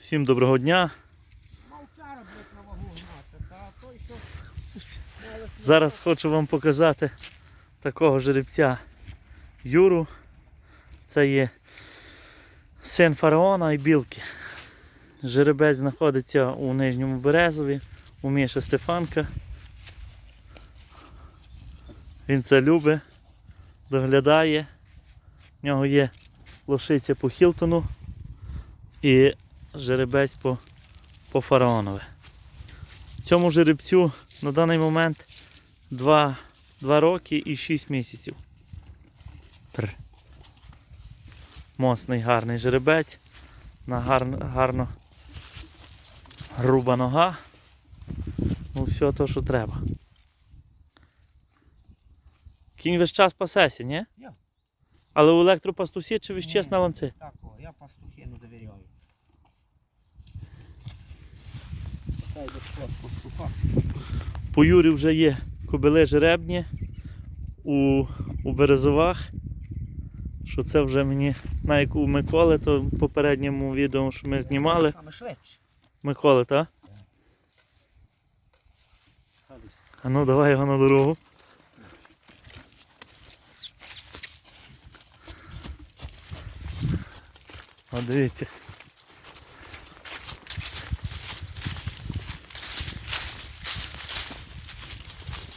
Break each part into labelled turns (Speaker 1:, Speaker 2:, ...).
Speaker 1: Всім доброго дня. Зараз хочу вам показати такого жеребця Юру. Це є син фараона і білки. Жеребець знаходиться у Нижньому Березові, у Міша Стефанка. Він це любить, доглядає. В нього є лошиця по Хілтону і жеребець по, по фараонове. Цьому жеребцю на даний момент 2, 2 роки і 6 місяців. Пр. Моцний гарний жеребець. На гарно, гарно груба нога. Ну, все то, що треба. Кінь весь час пасеся, ні?
Speaker 2: Я.
Speaker 1: Але у електропастусі чи весь час на ланці?
Speaker 2: Так, о, я пастухи не
Speaker 1: По Юрі вже є кобили жеребні у, у Березовах. Що це вже мені, навіть у Миколи, то в попередньому відео, що ми знімали.
Speaker 2: Саме швидше.
Speaker 1: Миколи, так? А ну давай його на дорогу. О, дивіться.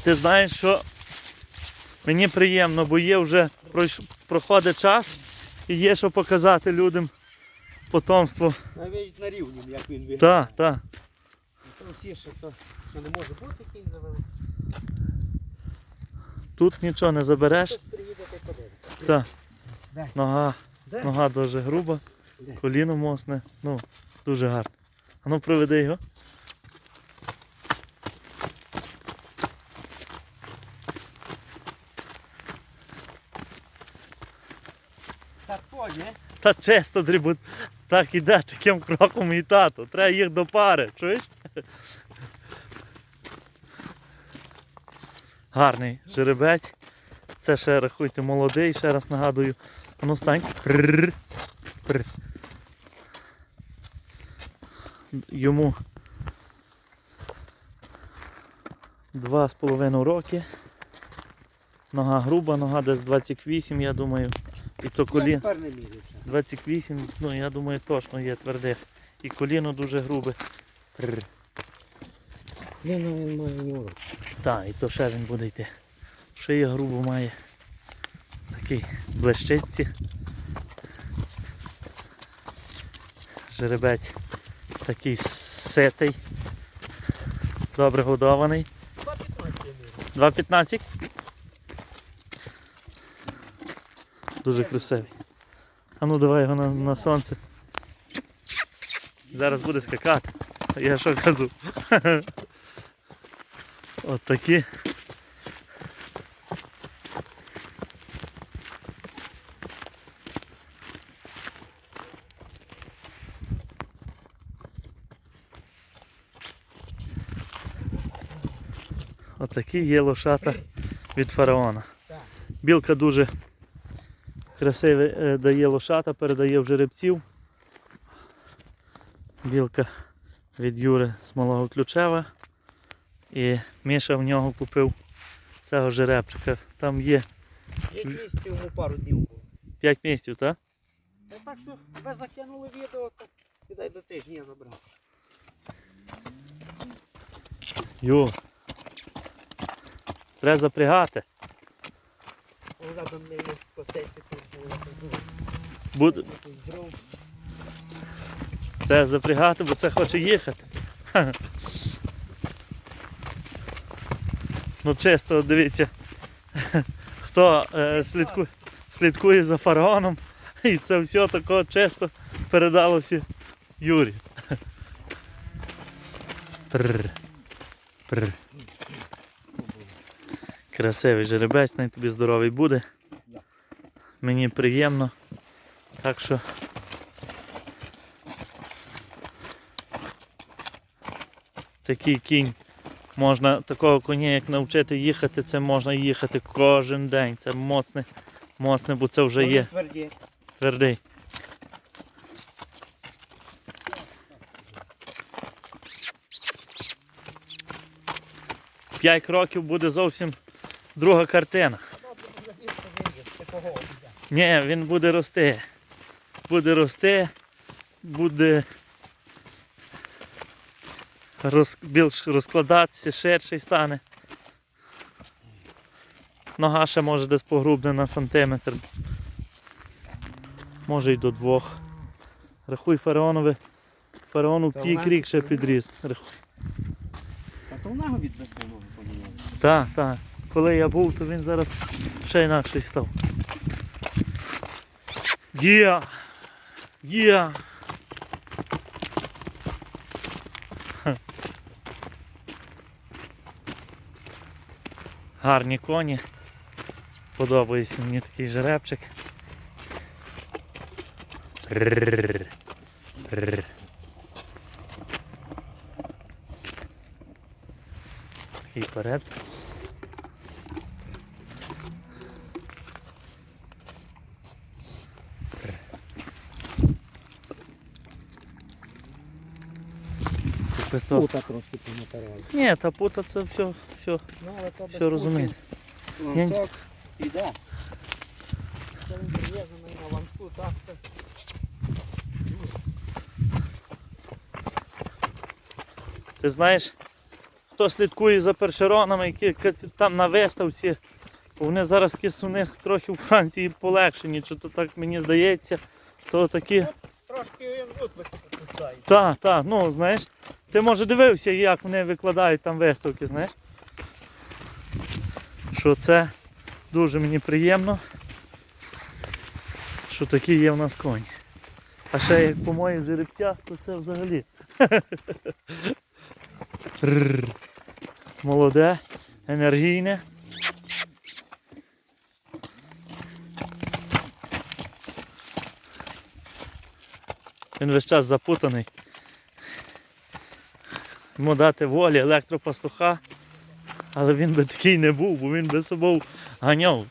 Speaker 1: Ти знаєш, що мені приємно, бо є вже проходить час і є що показати людям потомство.
Speaker 2: Навіть на рівні, як він виглядає.
Speaker 1: Так, так.
Speaker 2: То всі, що, то, що не може бути кінь завели.
Speaker 1: Тут нічого не забереш. Так.
Speaker 2: Де?
Speaker 1: Нога,
Speaker 2: Де?
Speaker 1: нога дуже груба,
Speaker 2: Де?
Speaker 1: коліно моцне. Ну, дуже гарно. А ну приведи його.
Speaker 2: Так то, ні?
Speaker 1: Та чисто дрібу. Так іде таким кроком і тато. Треба їх до пари, чуєш? Гарний жеребець. Це ще рахуйте молодий, ще раз нагадую. Ну стань. Йому два з половиною роки. Нога груба, нога десь 28, я думаю. І то коліно.
Speaker 2: Тепер не мірю. ще.
Speaker 1: 28, ну я думаю, точно є тверде. І коліно дуже грубе. Пррр.
Speaker 2: Він, він має нюру.
Speaker 1: Так, і то ще він буде йти. Шия грубо має. Такий блищиці. Жеребець такий ситий. Добре годований. 2,15. Дуже красивий. А ну давай його на, на сонце. Зараз буде скакати. Я що кажу? От такі. Отакі є лошата від фараона. Білка дуже красиве е, дає лошата, передає в жеребців. Білка від Юри з малого ключева. І Міша в нього купив цього жеребчика. Там є
Speaker 2: Є місці йому пару днів було.
Speaker 1: 5 місяців, так?
Speaker 2: Та Так що ви закинули відео, то віддай до тижня я забрав.
Speaker 1: Ю. Треба запрягати.
Speaker 2: Вона до мене косеться
Speaker 1: Буде... Треба запрягати, бо це хоче їхати. Ха. Ну чисто, дивіться, хто е, слідку... слідкує за фараоном, і це все тако чисто передалося Юрі. Пррр. Пррр. Красивий жеребець, най тобі здоровий буде мені приємно. Так що такий кінь можна, такого коня як навчити їхати, це можна їхати кожен день. Це моцне, моцне, бо це вже є. Твердий. П'ять років буде зовсім друга картина. Ні, він буде рости. Буде рости, буде роз, більш розкладатися, ширший стане. Нога ще може десь погрубне на сантиметр. Може й до двох. Рахуй фараонове. Фараону пік рік ще підріс. Рахуй.
Speaker 2: Та то в нього від весни ноги поміняли.
Speaker 1: Так, так. Коли я був, то він зараз ще інакший став. Є! Є! Гарні коні. Подобається мені такий жеребчик. Такий перед. Купито.
Speaker 2: Пута трошки поматеріали.
Speaker 1: Ні, та пута це все, все,
Speaker 2: Ну, але то
Speaker 1: все розумієте.
Speaker 2: пути. Ланцок іде. Це він прив'язаний на ланцку, так. так.
Speaker 1: Ти знаєш, хто слідкує за першеронами, які там на виставці, вони зараз кис трохи у Франції полегшені, чи то так мені здається, то такі.
Speaker 2: Трошки він тут випускає.
Speaker 1: Так, так, ну знаєш, ти може дивився, як вони викладають там виставки, знаєш. Що це дуже мені приємно, що такі є в нас коні. А ще як по моїх жеребцях, то це взагалі. Молоде, енергійне. Він весь час запутаний. Йому дати волі електропастуха, але він би такий не був, бо він би собою ганяв.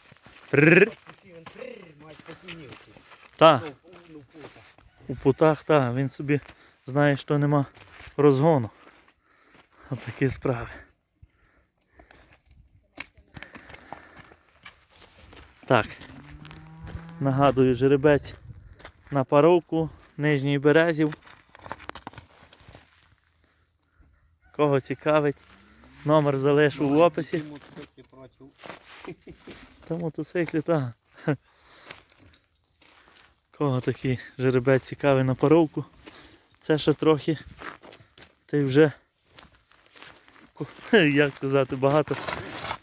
Speaker 1: Рррр.
Speaker 2: Він трррр, мать покинівки.
Speaker 1: Та,
Speaker 2: пута.
Speaker 1: у путах, та, він собі знає, що нема розгону. От справи. Так. Нагадую, жеребець на паровку, нижній березів. Кого цікавить, номер залишу в описі.
Speaker 2: Ті мотоциклі проти.
Speaker 1: Та мотоциклі, так. Кого такий жеребець цікавий на паровку. Це ще трохи. Та й вже. Як сказати, багато,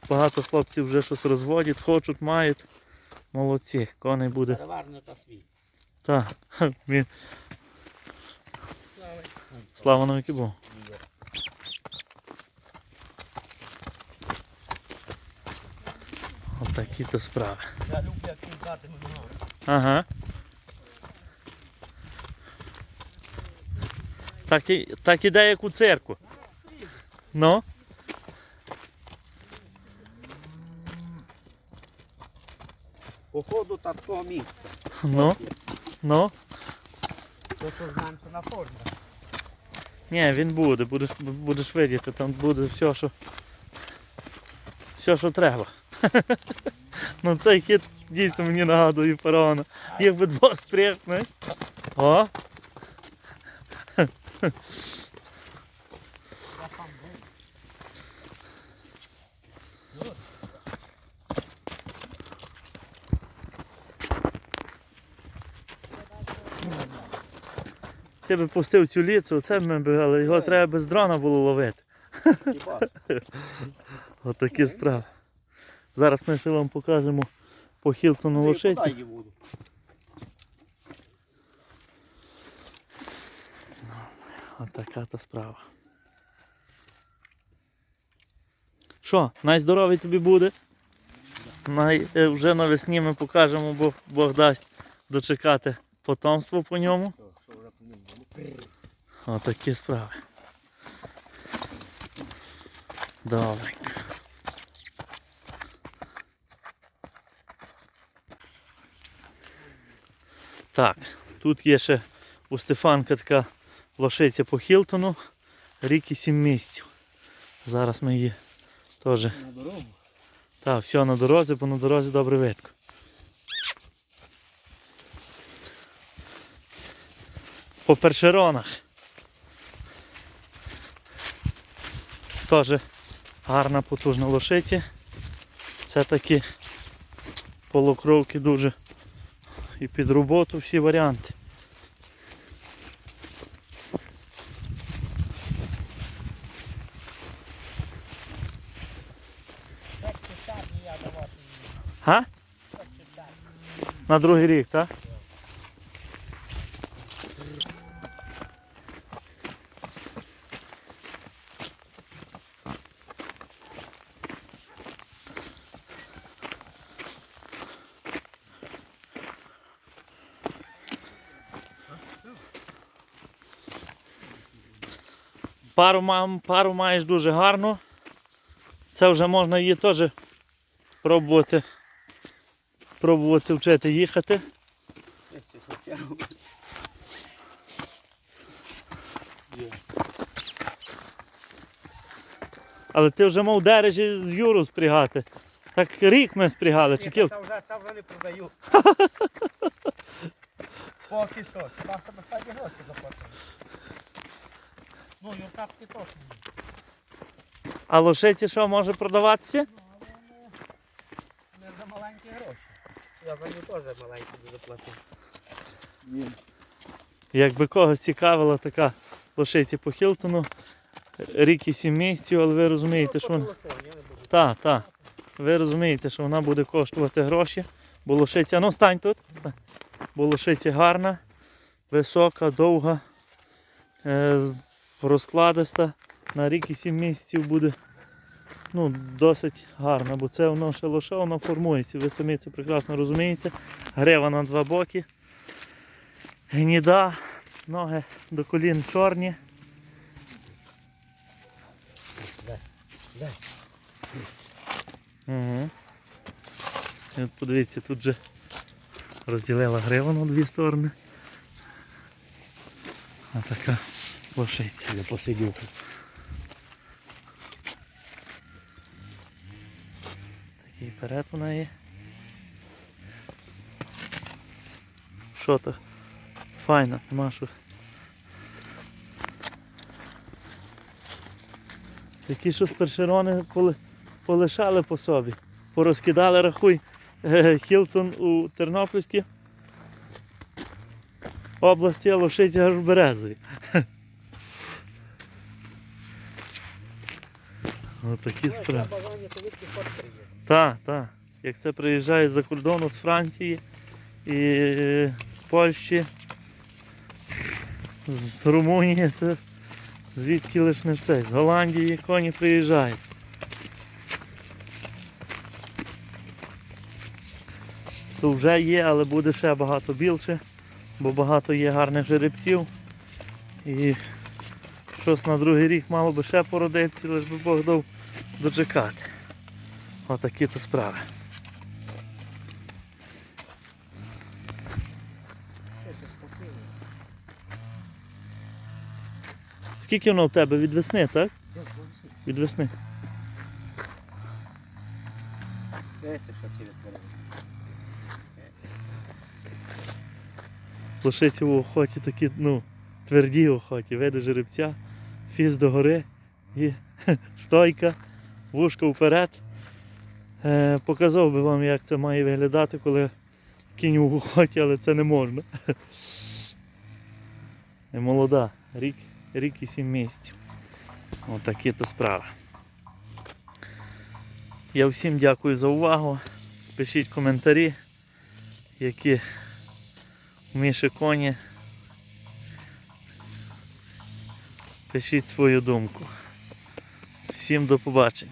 Speaker 1: багато хлопців вже щось розводять, хочуть, мають. Молодці, коней буде.
Speaker 2: Переварне та свій.
Speaker 1: Так. Слава навіки Богу. Отакі то справи.
Speaker 2: Я люблю, як він дати.
Speaker 1: Ага. Так, і, так іде, як у церкву. Ну?
Speaker 2: Походу та того місця.
Speaker 1: Ну? Ну?
Speaker 2: Це що форма.
Speaker 1: Ні, він буде, будеш, будеш видіти, там буде все, що. Все, що треба. ну цей хід дійсно мені нагадує фараона. Їх би двох спряг, знаєш? О! Ти би пустив цю ліцу, це ми би, але його треба без дрона було ловити. Отакі справи. Зараз ми ще вам покажемо по Хілтону лошиці.
Speaker 2: Воду.
Speaker 1: Отака то справа. Що, найздоровий тобі буде? Най, е, вже навесні ми покажемо, бо Бог дасть дочекати потомство по ньому.
Speaker 2: Було?
Speaker 1: Отакі справи. Добренько. Так, тут є ще у Стефанка така лошиця по Хілтону. Рік і сім місяців. Зараз ми її Теж.
Speaker 2: На дорогу.
Speaker 1: Так, все на дорозі, бо на дорозі добре видко. По першеронах. Теж гарна потужна лошиці. Це такі полукровки дуже і під роботу всі варіанти.
Speaker 2: Читати.
Speaker 1: На другий рік, так? Пару, мам, пару маєш дуже гарно. Це вже можна її теж пробувати пробувати вчити їхати. Але ти вже мав дережі з Юру спрягати. Так рік ми спрягали, чи кіл...
Speaker 2: Це вже, це вже не продаю. Поки що, що достатньо гроші заплатили. Ну, юркатки точно.
Speaker 1: А лошиці що може продаватися?
Speaker 2: Ну, але не, не за маленькі гроші. Я за нього теж маленькі буду платити. Ні.
Speaker 1: Якби когось цікавила така лошиці по Хілтону, рік і сім місяців, але ви розумієте, що вона. Так, так. Ви розумієте, що вона буде коштувати гроші. Бо лошиця, ну стань тут. Стань. Бо лошиця гарна, висока, довга, е, розкладиста. На рік і сім місяців буде ну, досить гарна, бо це воно ще лоше, воно формується. Ви самі це прекрасно розумієте. Грива на два боки. Гніда, ноги до колін чорні. Угу. От подивіться, тут же розділила гриву на дві сторони. А така лошиця.
Speaker 2: Я посидів.
Speaker 1: Такий перед вона є. Що то? Файна, нема що. Такі що з першерони поли- полишали по собі. Порозкидали, рахуй, е, Хілтон у Тернопільській області, а лошиці аж в Березові. Отакі справи. Так, так. Як це приїжджає з-за кордону з Франції і е, Польщі, з Румунії, це звідки лиш не це. З Голландії коні приїжджають. То вже є, але буде ще багато більше, бо багато є гарних жеребців. І щось на другий рік мало би ще породитися, лиш би Бог дав дочекати. Отакі то справи. Скільки воно в тебе від весни, так? Від весни.
Speaker 2: Дивися, що ці відтворили.
Speaker 1: Лошиці в охоті такі, ну, тверді в охоті. Веде жеребця, фіз догори і стойка, вушка вперед. Е, показав би вам, як це має виглядати, коли кінь в охоті, але це не можна. Не молода, рік, рік і сім місяців. Отакі то справи. Я всім дякую за увагу. Пишіть коментарі, які у Міші коні. Пишіть свою думку. Всім до побачення.